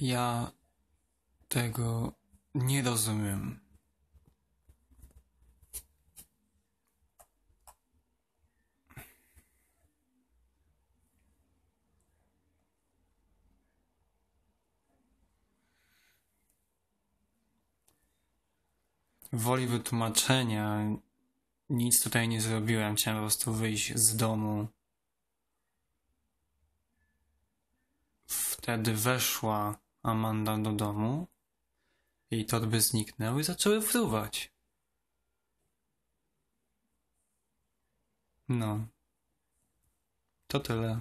Ja tego nie rozumiem. Woli wytłumaczenia nic tutaj nie zrobiłem. Chciałem po prostu wyjść z domu. Wtedy weszła Amanda do domu. Jej torby zniknęły i zaczęły fruwać. No. To tyle.